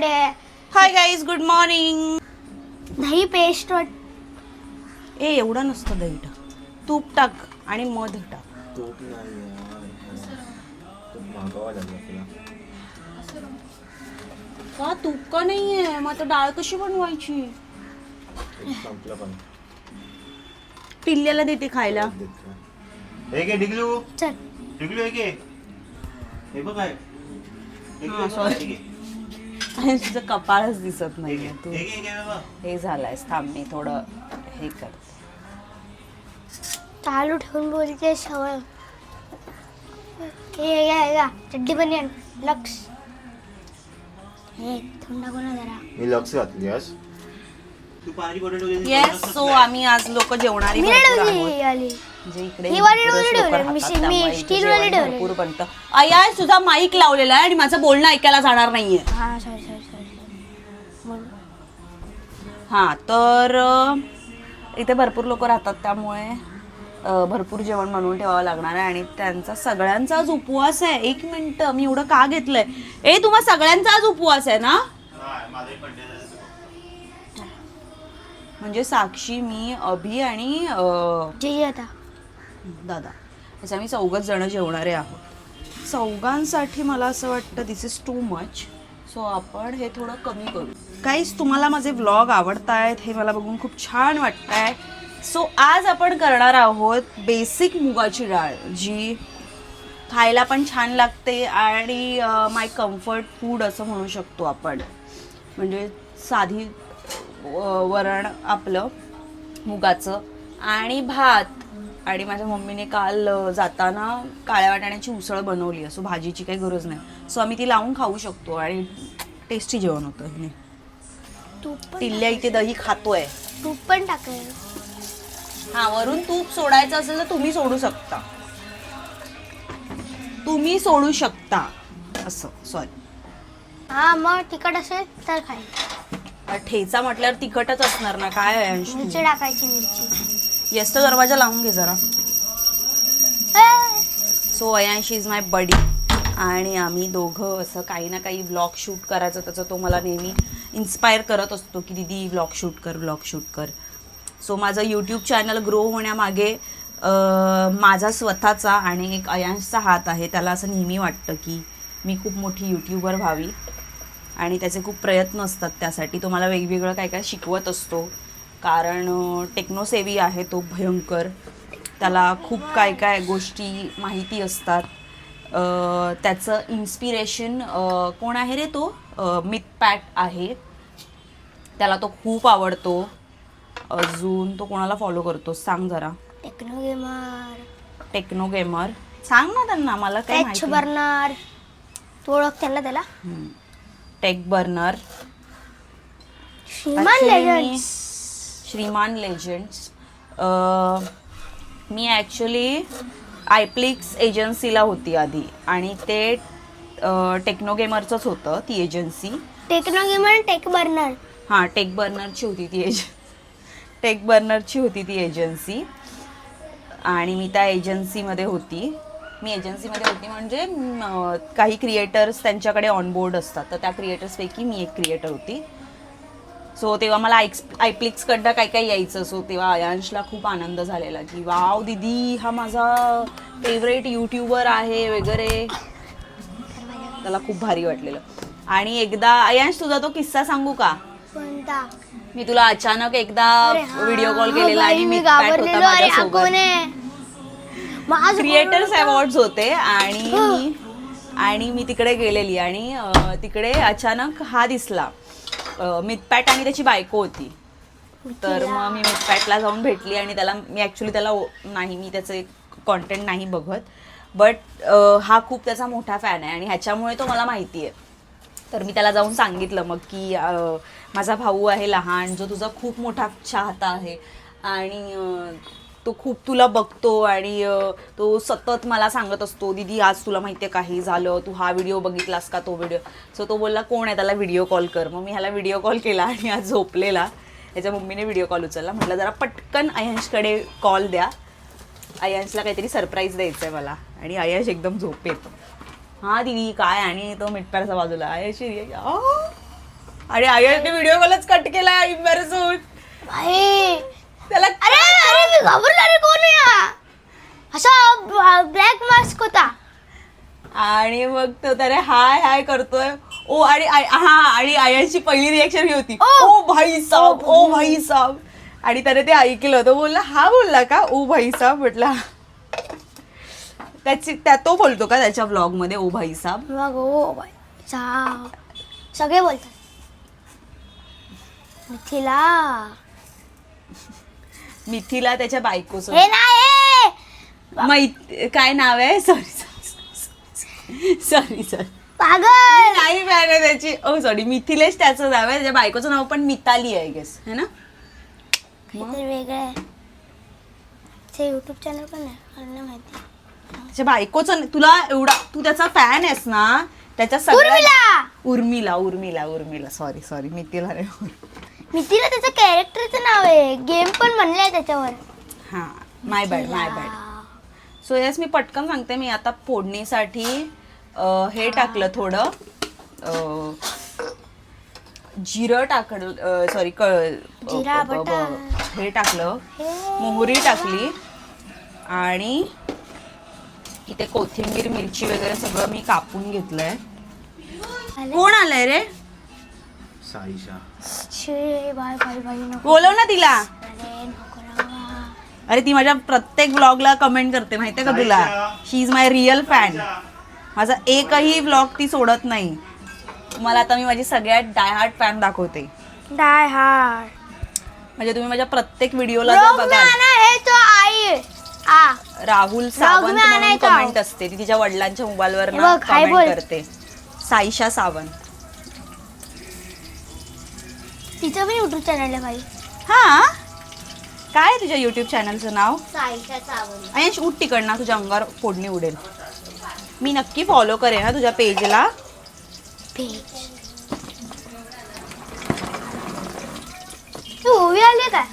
हाय guys good morning दही paste ए एवढा नसतं दही टाक. तूप टाक आणि मध टाक. तूप नाही. तूप का? तूप का नाहीये? मग आता डाळ कशी बनवायची? पिल्ल्याला देते खायला. देत आणि तुझं कपाळच दिसत नाहीये. तू हे झालंयस थांब मी थोडं हे कर चालू ठेवून बोलते सवय. हे हे हे. चड्डी पण. लक्ष. हे थंड कोणा जरा. मी लक्ष घातली आज. येस सो आम्ही आज लोक जेवणारी भरपूर नाही आहोत. आली. जे इकडे ही वाली भरपूरच नव्हती लोकं ठेवली. मी- राहतात, मी त्यामुळे इथे स्टील वाली जेवण ठेवली. भरपूर बनतं. अया तुझा माईक लावलेला आहे आणि माझं बोलणं ऐकायला जाणार नाहीये. हा सॉरी सॉरी सॉरी बोल. हा तर अ, इथे भरपूर लोक राहतात त्यामुळे अ, भरपूर जेवण बनवून ठेवावं लागणार आहे. आणि त्यांचा सगळ्यांचा आज उपवास आहे. एक मिनिट मी एवढं का घेतलंय? ए तुम्हा सगळ्यांचा आज उपवास आहे ना? म्हणजे साक्षी मी अभि आणि अ, जे जे आता. दादा असं आम्ही चौघच जणं जेवणारे आहोत. चौघांसाठी मला असं वाटतं this is too much so आपण हे थोडं कमी करू. काहीच तुम्हाला माझे व्लॉग आवडत आहेत हे मला बघून खूप छान वाटत आहे सो आज आपण करणार आहोत बेसिक मुगाची डाळ जी खायला पण छान लागते आणि माय कम्फर्ट फूड असं म्हणू शकतो आपण. म्हणजे साधी वरण आपलं मुगाचं आणि भात. आणि माझ्या मम्मीने काल जाताना काळ्या वाटाण्याची उसळ बनवली असो भाजीची काही गरज नाही. सो आम्ही ती लावून खाऊ शकतो आणि टेस्टी जेवण होतं हिने. तूप पण टिल्ल्या इथे दही खातोय. तूप पण टाकाय. हा वरून तूप सोडायचं असेल तर तुम्ही सोडू शकता. तुम्ही सोडू शकता. असं सॉरी हा मग तिखट असेल तर खाय. ठेचा म्हटल्यावर तिखटच असणार ना काय आहे अंश? मिरची टाकायची मिरची. येस तर दरवाजा लावून घे जरा. सो अयांशी इज माय बडी आणि आम्ही दोघं असं काही ना काही व्लॉग शूट करायचं त्याचं तो मला नेहमी इन्स्पायर करत असतो की दिदी व्लॉग शूट कर व्लॉग शूट कर. सो माझं यूट्यूब चॅनल ग्रो होण्यामागे माझा स्वतःचा आणि एक अयांशचा हात आहे. त्याला असं नेहमी वाटतं की मी खूप मोठी यूट्यूबर व्हावी. आणि त्याचे खूप प्रयत्न असतात त्यासाठी. तो मला वेगवेगळं काय काय शिकवत असतो. कारण टेक्नोसेवी आहे तो भयंकर. त्याला खूप काय काय गोष्टी माहिती असतात. त्याचं इन्स्पिरेशन कोण आहे रे तो? मिथ पॅट आहे. त्याला तो खूप आवडतो. अजून तो कोणाला फॉलो करतो? सांग जरा. टेक्नो गेमर टेक्नो गेमर सांग ना त्यांना मला काय टॅच माहिती. बर्नर तू ओळखते ना त्याला? टेक बर्नर श्रीमान Actually, मी- लेजंड्स श्रीमान लेजंड्स मी ॲक्च्युली आयप्लिक्स एजन्सीला होती आधी. आणि ते टेक्नो गेमरचंच होतं ती agency techno gamer tech burner हां टेक बर्नरची होती ती एज टेक बर्नरची होती ती एजन्सी आणि मी त्या एजन्सीमध्ये होती. मी एजन्सीमध्ये होती म्हणजे काही क्रिएटर्स त्यांच्याकडे ऑनबोर्ड असतात. तर त्या क्रिएटर्सपैकी मी एक क्रिएटर होती. सो तेव्हा मला आयक्स आयप्लिक्सकडनं काय काय यायचं. सो तेव्हा अयांशला खूप आनंद झालेला की वाव दिदी हा माझा फेवरेट यूट्यूबर आहे वगैरे. त्याला खूप भारी वाटलेलं. आणि एकदा अयांश तुझा तो किस्सा सांगू का? कोणता? मी तुला अचानक एकदा हा, व्हिडिओ कॉल हा केलेला आणि मी घाबरलेलो अरे हा कोण आहे? क्रिएटर्स कोण होतं? अवॉर्ड्स होते आणि आणि मी तिकडे गेलेली आणि तिकडे अचानक हा दिसला. मितपॅट आणि त्याची बायको होती. तर मग मी मितपॅटला जाऊन भेटली आणि त्याला मी ॲक्च्युली त्याला ओ- नाही मी त्याचे कॉन्टेंट नाही बघत. बट हा खूप त्याचा मोठा फॅन आहे आणि ह्याच्यामुळे तो मला माहिती आहे. तर मी त्याला जाऊन सांगितलं मग की माझा भाऊ आहे लहान जो तुझा खूप मोठा चाहता आहे. आणि तो खूप तुला बघतो आणि तो सतत मला सांगत असतो दीदी आज तुला माहिती आहे काही झालं? तू हा व्हिडिओ बघितलास का? तो व्हिडिओ. सो तो बोलला कोण आहे? त्याला व्हिडिओ कॉल कर. मग मी ह्याला व्हिडिओ कॉल केला आणि आज झोपलेला. त्याच्या मम्मीने व्हिडिओ कॉल उचलला. म्हटलं जरा पटकन अयांशकडे कॉल द्या. अयांशला काहीतरी सरप्राईज द्यायचं आहे मला. आणि अयांश एकदम झोपेत. हां दिदी काय? आणि तो मिटप्याचा बाजूला अयांशी आणि आयशने व्हिडिओ कॉलच कट केला इम्बॅरेस होऊन. त्याला अरे अरे मी घाबरलो अरे कोण आहे हा? असा ब्लॅक मास्क होता. आणि मग तो त्याने हाय हाय करतोय. ओ आणि आय- हा आणि आयनची पहिली रिएक्शन ही होती. ओ. ओ भाई साहब ओ भाई साहब आणि त्याने ते ऐकलं तो बोलला हा बोलला का? ओ भाई साहब म्हटला. त्याची त्या तो बोलतो का त्याच्या ब्लॉगमध्ये ओ भाई साहब मग हो बाई सा सगळे बोलतात. मिथिला. मिथीला त्याच्या बायकोचं. हे नाही मैत काय नाव आहे? सॉरी सॉरी सॉरी पागल! नाही त्याची. ओ सॉरी मिथिलेश त्याचं नाव आहे. त्याच्या बायकोचं नाव पण मिताली आहे गेस है ना? काहीतरी वेगळं आहे. ते युट्यूब चॅनल पण आहे. मला नाही माहिती. त्याच्या बायकोचं तुला एवढा तू त्याचा फॅन आहेस ना? त्याच्या सगळ्या उर्मिला उर्मिला उर्मिला. उर्मिला सॉरी सॉरी मिथिला रे मिथिला त्याचं कॅरेक्टरचं नाव आहे. गेम पण म्हणलंय त्याच्यावर. हा my bad my bad so yes मी पटकन सांगते मी आता फोडणीसाठी अं, हे टाकलं थोडं. अं, जिरं टाकलं सॉरी क जिरा, ब- ब- बटार. हे टाकलं. हे. मोहरी टाकली. आणि इथे कोथिंबीर मिरची वगैरे सगळं मी कापून घेतलंय. कोण आलंय रे? साईशा शे बाय बाय बाय नको. बोलव ना तिला. अरे नको रावा. अरे ती माझ्या प्रत्येक ब्लॉगला कमेंट करते माहितीये का तुला? She is my real fan माझा एकही ब्लॉग ती सोडत नाही. तुम्हाला आता मी माझी सगळ्यात डायहार्ट फॅन दाखवते. डाय हार्ड म्हणजे तुम्ही माझ्या प्रत्येक व्हिडिओला जर रोग में बघाल आना है तो आई. आ. राहुल सावंत में म्हणून आणायचं कमेंट. असते ती तिच्या वडिलांच्या मोबाईलवर हे ना बघ, हाय कमेंट. करते. साईशा सावंत. तिचं पण युट्यूब चॅनल आहे भाई हा? काय आहे तुझ्या युट्यूब चॅनलचं नाव? साईशा सावंत उठ तिकडनं तुझ्या अंगावर फोडणी उडेल. मी नक्की फॉलो करेन ना तुझ्या पेजला पेज तू ओवी आली काय?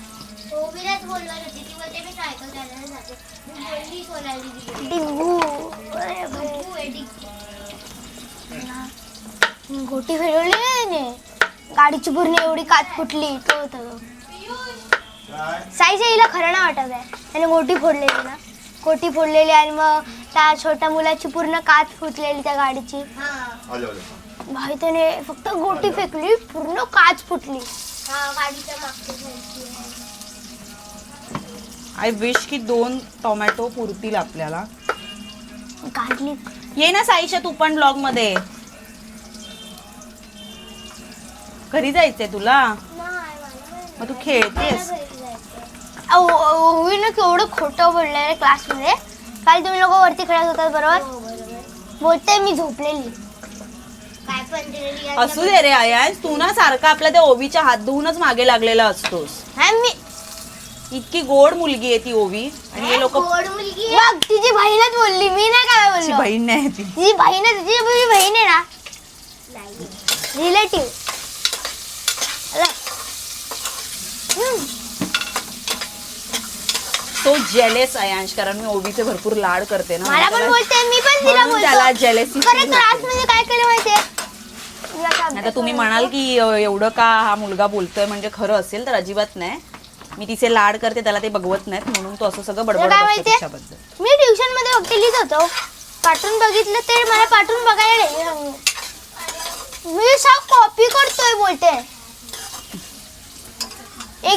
डिंगू. अरे भाई. गोटी फिरवली नाही. गाडीची पूर्ण एवढी काच फुटली तो होता तो. साईच्या हिला खरं ना वाटत आहे. त्याने गोटी फोडलेली ना. गोटी फोडलेली आणि मग त्या छोट्या मुलाची पूर्ण काच फुटलेली त्या गाडीची. आलो आलो. भाई त्याने फक्त गोटी फेकली पूर्ण काच फुटली. आय विश की दोन टोमॅटो पुरतील आपल्याला. काढली ये ना साईशा तू पण ब्लॉगमध्ये. घरी जायचंय तुला? मग तू खेळतेस. ओवीनं केवढं खोटं बोललंय क्लासमध्ये? काल तुम्ही लोक वरती खेळत होतात बरोबर? बोलते मी झोपलेली. असू दे रे आयास तू ना सारखा आपल्या त्या ओवीच्या हात धुवूनच मागे लागलेला असतोस. हा, मी इतकी गोड मुलगी आहे ती ओवी. आणि हे लोक बघ तिची बहीणच बोलली. मी नाही काय बोललो. बहीण नाही ती. तिची बहीण आहे, तिची माझी बहीण आहे ना? रिलेटिव्ह तो जेलेस अयांश कारण मी ओवीचे भरपूर लाड करते ना. मला पण बोलते मी पण तिला म्हणून त्याला बोलतो jealousy खरं feel होते. मध्ये काय केलं माहितीये? आता तुम्ही म्हणाल की अ, एवढं का हा मुलगा बोलतोय म्हणजे खरं असेल तर अजिबात नाही. मी तिचे लाड करते त्याला ते बघवत नाहीत. म्हणून तो असं सगळं बडबड काय माहितीये? तिच्याबद्दल. मी ट्युशनमध्ये फक्त लिहित होतो. कार्टून बघितलं ते मला कार्टून बघायला नाही. मी सब कॉपी करतोय बोलते.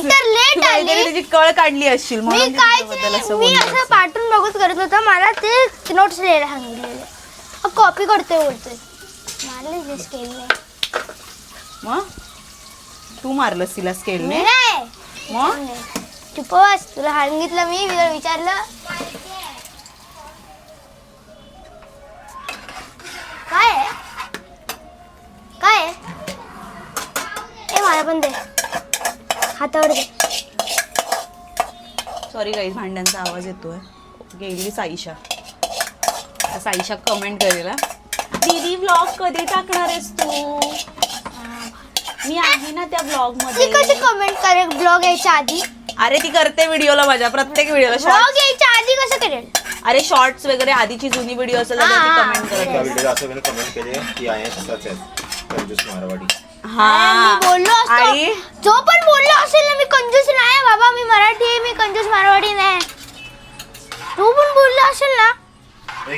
लेट त्याची कळ काढली असशील मी म्हणून नाही असं मी बोलली असं असेल. कार्टून बघत करत होता मला ते नोट्स लिहायला सांगितलेले. कॉपी करतोय बोलतोय. मारले जे स्केल मग? तू मारलंस तिला स्केलने नाही. मग? चुप बस तुला सांगितलं मी विचारलं. काय आहे? काय आहे? ए मला पण दे. हातावर सॉरी गाईज भांड्यांचा आवाज येतोय. गेली साईशा. आता साईशा कमेंट करेल हा. दीदी ब्लॉग कधी टाकणार आहेस तू? मी आहे ना त्या ब्लॉग ती मध्ये कशी कमेंट करेल? ब्लॉग यायच्या आधी? अरे ती करते व्हिडिओला माझ्या प्रत्येक व्हिडिओला ब्लॉग यायच्या आधी कसं करेल? अरे शॉर्ट्स वगैरे आधीची जुनी व्हिडिओ असेल हा, हा. कमेंट करत त्या व्हिडिओला असं कमेंट केले की आहे तसाच आहे. कंजूस मारवाडी. हा. मी बोललो आणि असतो जो पण बोललो असेल ना मी कंजूस नाही बाबा मी मराठी आहे मी कंजूस मारवाडी नाही तो पण बोललो असेल ना. हे.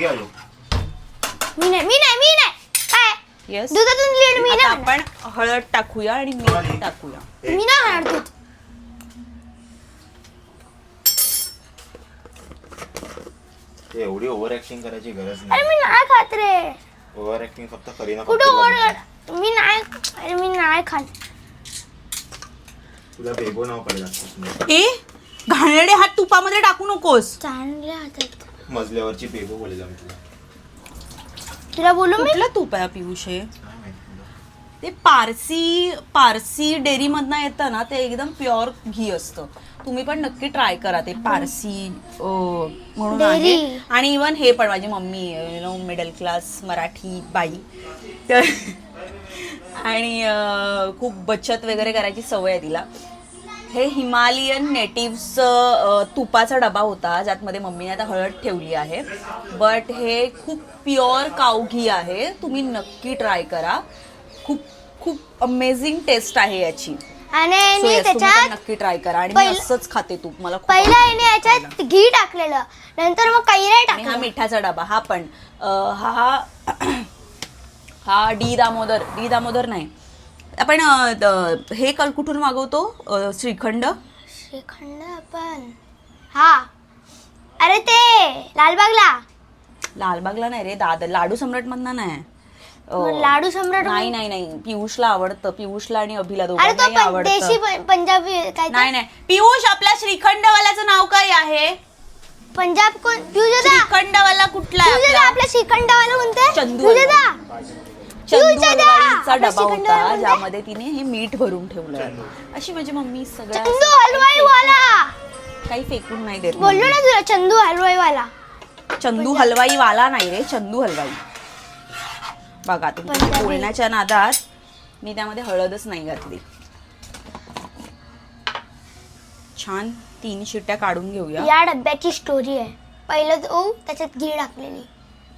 मी नाही मी नाही मी नाही. काय? येस दुधातून लीड मी आता नाही. आपण हळद टाकूया आणि मीठ टाकूया. मी नाही खाणार दूध. ते एवढी ओव्हर ऍक्टिंग करायची गरज अरे नाही मी नाही खात रे. ओव्हर ऍक्टिंग फक्त करीना कुठं कपूरला मी नाही अरे मी नाही खात. तुला बेबो नाव पडेल. ए घाणेरडे हात तुपामध्ये टाकू नकोस. चांगले हातात. मजल्यावरची बेबो बोलेल आम्ही तुला. तुला बोलू मी? कुठलं तूप आहे पियुष? हे काय माहिती तुला? ते पारसी पारसी डेअरी मधनं येतं ना ते एकदम प्युअर घी असतं. तुम्ही पण नक्की ट्राय करा ते पारसी अं, म्हणून आहे. Dairy. आणि इवन हे पण माझी mummy you know middle class Marathi बाई. तर आणि खूप बचत वगैरे करायची सवय आहे तिला. हे हिमालयन नेटिव्हचं तुपाचा डबा होता ज्यातमध्ये मम्मीने आता हळद ठेवली आहे. बट हे खूप प्युअर काऊ घी आहे. तुम्ही नक्की ट्राय करा. खूप खूप अमेझिंग टेस्ट आहे याची. आणि नक्की ट्राय करा. आणि मी असंच खाते तूप. मला पहिला. याने याच्यात घी टाकलेलं. नंतर मग कैऱ्या आणि हा टाकलं. मिठाचा डबा. हा पण हा हा डी दामोदर. डी दामोदर नाही. आपण द- हे कल कुठून मागवतो? अं, श्रीखंड? श्रीखंड आपण. हा. अरे ते लालबागला. लालबागला नाही रे दादा लाडू सम्राट मधना नाही. अं, लाडू सम्राट नाही नाही नाही. पियुषला आवडतं. पियुषला आणि अभिला अरे तो दोघांनाही पण देशी आवडतं प- पंजाबी काय ते? नाही नाही. पियुष आपल्या श्रीखंडवाल्याचं नाव काय आहे? पंजाब कोण? तुझं श्रीखंडवाला कुठला आहे आपला? आपल्या श्रीखंडवाला कोणते चंदू. चंदू डबा होता? ज्यामध्ये तिने हे मीठ भरून ठेवलं अशी माझी मम्मी सगळ्या चंदू हलवाई वाला काही फेकून नाही देत बोललो ना तुला चंदू हलवाई वाला चंदू हलवाई वाला नाही रे चंदू हलवाई. बघा पंजाबी. बोलण्याच्या नादात मी त्यामध्ये हळदच नाही घातली. छान तीन शिट्ट्या काढून घेऊया. या डब्याची स्टोरी आहे. पहिलं तो त्याच्यात घी टाकलेली.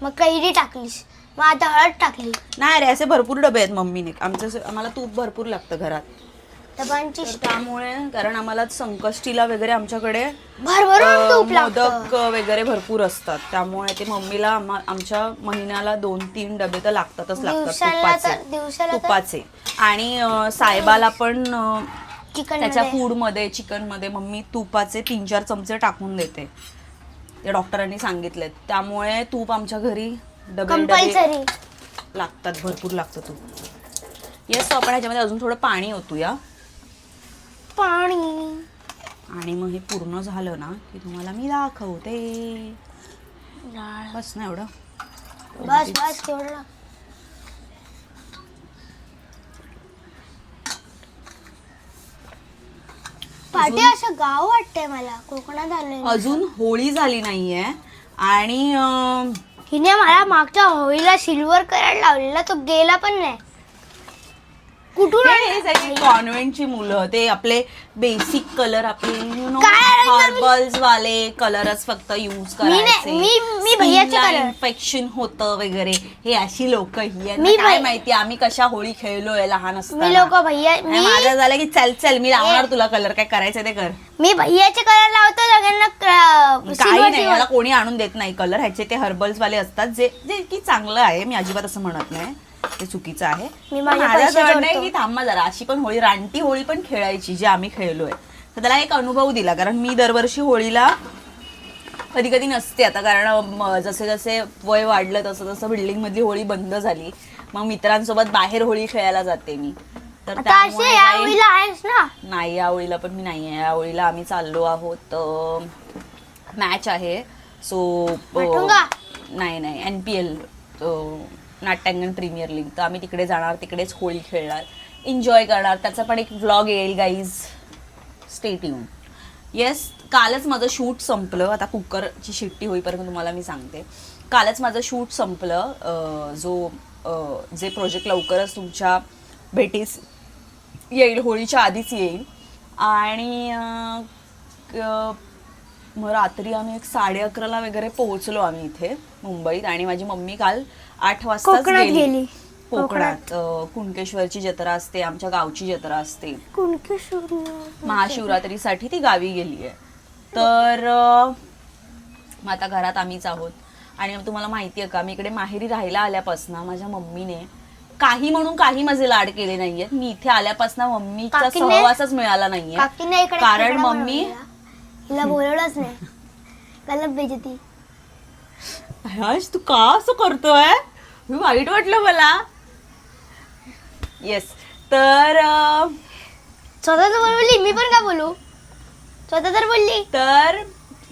मग कैरी टाकलीस. मग आता हळद टाकली नाही रे असे भरपूर डबे आहेत मम्मीने. आमचं असं- आम्हाला तूप भरपूर लागतं घरात. डबांची तर त्यामुळे कारण आम्हाला संकष्टीला वगैरे आमच्याकडे भरभरून अ, तूप मोदक वगैरे भरपूर असतात. त्यामुळे ते मम्मीला आम्हा- आमच्या महिन्याला दोन तीन डबे तर लागतातच लागतात दिवसाला तर तुपाचे. दिवसाला तर तुपाचे. आणि अ, साहेबाला पण अ, चिकन त्याच्या फूडमध्ये चिकनमध्ये मम्मी तुपाचे तीन चार चमचे टाकून देते. ते डॉक्टरांनी सांगितलेत. त्यामुळे तूप आमच्या घरी डबे डबे कंपल्सरी लागतात भरपूर लागतं तूप येस तो आपण ह्याच्यामध्ये अजून थोडं पाणी ओतूया. पाणी. आणि मग हे पूर्ण झालं ना की तुम्हाला मी दाखवते. बस ना एवढं. बस बस पाठी असं गाव वाटतंय मला. कोकणात आले अजून होळी झाली नाहीये. आणि अं, हिने मला मागच्या होळीला सिल्वर करायला लावलेला तो गेला पण नाही. कुठून हे सगळी कॉन्व्हेंटची मुलं ते आपले बेसिक कलर आपले यु नो काय रंग मी- हर्बल्स वाले कलरच फक्त युज मी करायचे. मी- मी भैयाचे. इन्फेक्शन होतं वगैरे. हे अशी लोक ही आहेत. मी काय भै- माहिती आम्ही कशा होळी खेळलोय लहान मी असताना. लोक भैया आणि मी माझं झालं की चल चल मी लावणार तुला कलर काय करायचं ते कर. मी भैयाचे कलर लावतो सगळ्यांना क- काही silver नाही silver. कोणी आणून देत नाही कलर ह्याचे ते हर्बल्स वाले असतात जे जे की चांगलं आहे. मी अजिबात असं म्हणत नाही. ते चुकीचं आहे. मी माझे पण माझं पैसे असं म्हणणं आहे जोडतो. की थांबा जरा. अशी पण होळी रानटी होळी पण खेळायची जी आम्ही खेळलोय. तर त्याला एक अनुभव दिला कारण मी दरवर्षी होळीला कधी कधी नसते आता कारण जसे जसे वय वाढलं तसं तसं बिल्डिंग मधली होळी बंद झाली. मग मित्रांसोबत बाहेर होळी खेळायला जाते मी. तर आता त्यामुळे असे या काही- होळीला आहेस ना? नाही या ओळीला पण मी नाही आहे या ओळीला आम्ही चाललो आहोत मॅच आहे. सो? नाही नाही N P L Natyangan premier league तर आम्ही तिकडे जाणार तिकडेच होळी खेळणार एन्जॉय करणार. त्याचा पण एक व्लॉग येईल गाईज स्टेट येऊन येस कालच माझं शूट संपलं. आता कुकरची शिट्टी होईपर्यंत तुम्हाला मी सांगते. कालच माझं शूट संपलं. जो जे प्रोजेक्ट लवकरच तुमच्या भेटीस येईल होळीच्या आधीच येईल. आणि मग रात्री आम्ही एक साडे अकराला वगैरे पोहोचलो आम्ही इथे मुंबईत. आणि माझी मम्मी काल आठ वाजता कोकणात गेली. कोकणात. अं, कुणकेश्वरची जत्रा असते आमच्या गावची जत्रा असते. कुणकेश्वर महाशिवरात्रीसाठी ती गावी गेली आहे तर अं, मग आता घरात आम्हीच आहोत. आणि तुम्हाला माहिती आहे का मी इकडे माहेरी राहायला आल्यापासून माझ्या मम्मीने काही म्हणून काही माझे लाड केले नाहीयेत. मी इथे आल्यापासून मम्मीचा काकीने- सहवासच मिळाला नाहीये. काकीने इकडे कारण खेकडा मम्मी बनवलेला. हिला बोलवलंच नाही. गलत बेजती. हर्ष तू का असं करतोय? मी वाईट वाटलं मला. येस तर अं, स्वतः तर बोलवली मी पण का बोलू? स्वतः तर बोलली. तर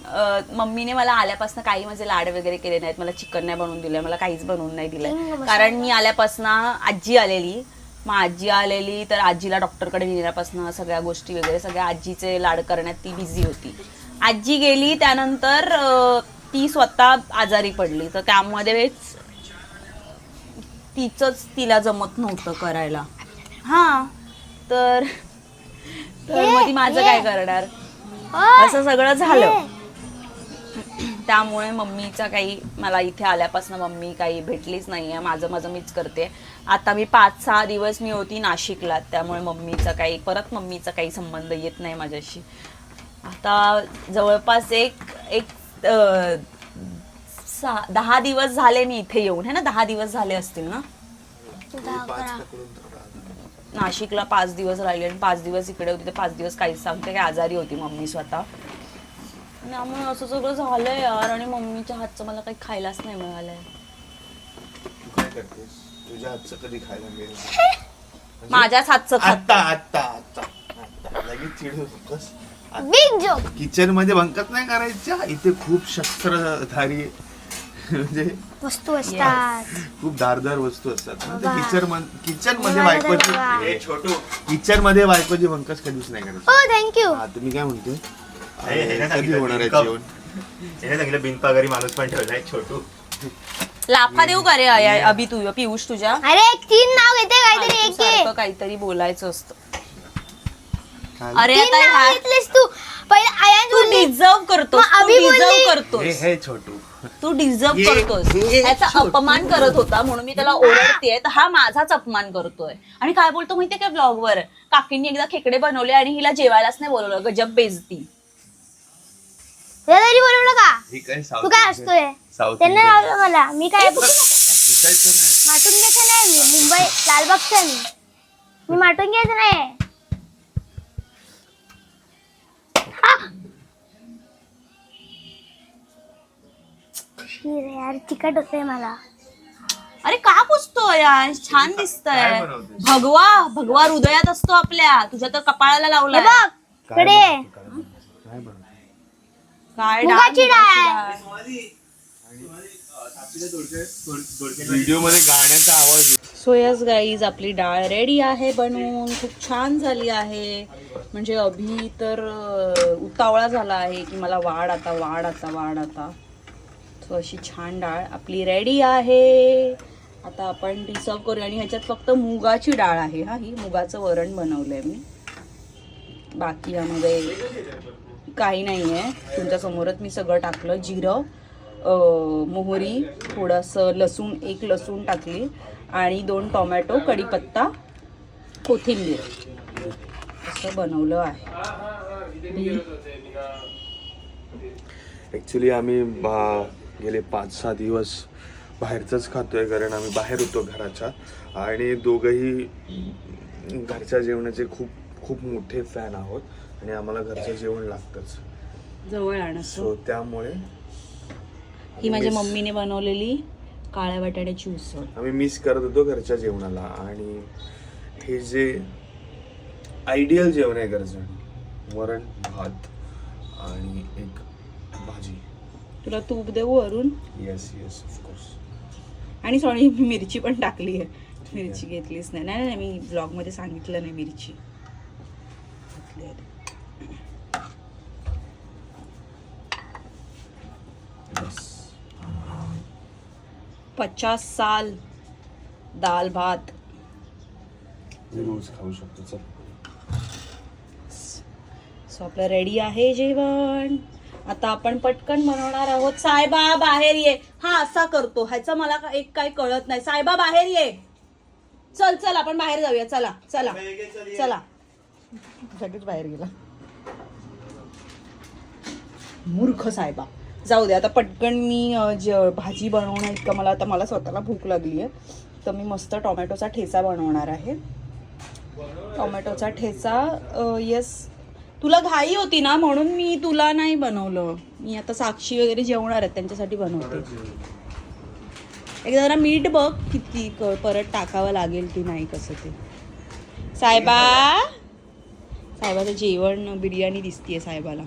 अं, मम्मीने मला आल्यापासून काही माझे लाड वगैरे केले नाहीत. मला चिकन नाही बनवून दिलंय मला काहीच बनवून नाही मस्त. कारण मी आल्यापासून आजी आलेली. मग आजी आलेली तर आजीला डॉक्टरकडे नेण्यापासून सगळ्या गोष्टी वगैरे सगळ्या आजीचे लाड करण्यात ती बिझी होती. आजी गेली त्यानंतर ती स्वतः आजारी पडली. तर त्यामध्येच तिचंच तिला जमत नव्हतं करायला. हा तर तर मग ती माझं काय करणार? असं सगळं झालं. त्यामुळे मम्मीचा काही मला इथे आल्यापासून मम्मी काही भेटलीच नाहीये. माझं माझं मीच करते. आता मी पाच सहा दिवस मी होती नाशिकला. त्यामुळे मम्मीचा काही परत मम्मीचा काही संबंध येत नाही माझ्याशी. आता जवळपास एक एक सहा दहा दिवस झाले मी इथे येऊन. है ना? दहा दिवस झाले असतील ना. नाशिकला पाच दिवस राहिले आणि पाच दिवस इकडे होती. पाच दिवस काहीच सांगते. काय आजारी होती मम्मी स्वतः. त्यामुळे असं सगळं झालंय यार आणि मम्मीच्या हातचं मला काही खायलाच नाही मिळालंय. तू काय करतेस? तुझ्या हातचं कधी खायला मिळेल? माझ्याच हातचं खात आत्ता आत्ता आत्ता आत्ता. लगेच चिडू नकोस. बिग जोक किचनमध्ये बंकत नाही करायच्या? इथे खूप शस्त्रधारी म्हणजे वस्तू असतात. खूप धारदार वस्तू असतात. ना बाबा. किचन किचनमध्ये. बायकोची छोटू. किचनमध्ये बायकोची बंकस कधीच नाही करायची. हो थँक्यू हा तुम्ही काय म्हणते हे- हे कधी होणार आहे बिनकाम. जेवण? त्याने सांगितलं बिनपागारी माणूस पण ठेवलाय छोटू. लाफा देऊ का रे अया- अभि तू पियुष तुझ्या? अरे एक तीन नाव घेते काहीतरी एक सारखं काहीतरी बोलायचं असतं? अरे तीन आता नाव ह्या- घेतलेस तू. पहिले आयान तू बोलली डिझर्व करतोस मग तू अभि बोलली. डिझर्व हे करतोस. हे छोटू. तू डिझर्व ये- करतोस. ये ह्याचा छोटू. अपमान करत होता म्हणून मी त्याला ओरडतेय तर हा माझाच अपमान करतोय. आणि काय बोलतो माहितीये काय ब्लॉग वर? काकींनी एकदा खेकडे बनवले आणि हिला जेवायलाच नाही बोलवलं. गजब बेजती तरी बोलवलं का? हे काय तू काय असतोय? साऊथ त्यांना लावलं मला. मी काय दिसायचं नाही माटून घ्यायचं नाही मी. मुंबई लालबागचं मी. मी माटून घ्यायचं नाही. आह! शी रे यार चिकट होतंय मला. अरे का पुसतोय यार? छान दिसतंय. काय बनवतेस? भगवा भगवा हृदयात असतो आपल्या. तुझ्या तर कपाळाला हे लावलाय बघकडे काय बनवते काय डाळ, मुगाची डाळ. मुगाची व्हिडिओमध्ये गाण्याचा आवाज सो यस गाईज आपली डाळ रेडी आहे बनवून. खूप छान झाली आहे. म्हणजे अभि तर अं, उतावळा झाला आहे की मला वाढ आता वाढ आता वाढ आता. सो अशी छान डाळ आपली रेडी आहे. आता आपण ती सर्व करूया. आणि ह्याच्यात फक्त मुगाची डाळ आहे. हा ही मुगाचं वरण बनवलंय मी. बाकी यामध्ये काही नाही आहे तुमच्या समोरच मी सगळं टाकलं. जिरं मोहरी थोडंसं लसूण एक लसूण टाकली आणि दोन टोमॅटो कढीपत्ता कोथिंबीर. असं बनवलं आहे. ॲक्च्युली आम्ही बा गेले पाच सहा दिवस बाहेरचंच खातोय कारण आम्ही बाहेर होतो घराच्या. आणि दोघंही घरच्या जेवणाचे खूप खूप मोठे फॅन आहोत. आणि आम्हाला घरचं जेवण लागतंच. जवळ आणतो सो. त्यामुळे ही माझ्या miss- मम्मीने बनवलेली काळ्या बटाट्याची उसळ. आम्ही मिस करत होतो घरच्या जेवणाला आणि हे जे आयडियल जेवण आहे घरचं वरण भात आणि एक भाजी. तुला तूप देऊ वरून? येस येस ऑफकोर्स आणि सॉरी मी मिरची पण टाकली आहे. मिरची घेतलीच नाही. नाही नाही मी ब्लॉगमध्ये सांगितलं नाही मिरची घातली आहे. पचास साल दाल भात. खाऊ शकतो चल. सो आपलं रेडी आहे जेवण. आता आपण पटकन बनवणार आहोत. सायबा बाहेर ये. हा असा करतो. ह्याचं मला का- एक काही कळत नाही. सायबा बाहेर ये. चल चल आपण बाहेर जाऊया. चला चला चला लगेच बाहेर गेला. मूर्ख साहेबा जाऊ दे आता पटकन मी ज भाजी बनवणार इतकं मला आता मला स्वतःला भूक लागली आहे. तर मी मस्त टोमॅटोचा ठेचा बनवणार आहे. टोमॅटोचा ठेचा येस तुला घाई होती ना म्हणून मी तुला नाही बनवलं. मी आता साक्षी वगैरे जेवणार आहेत त्यांच्यासाठी बनवते. एकदा जरा मीठ बघ किती क- परत टाकावं लागेल की नाही कसं ते. साहेबा साहेबाचं जेवण बिर्याणी दिसतीये साहेबाला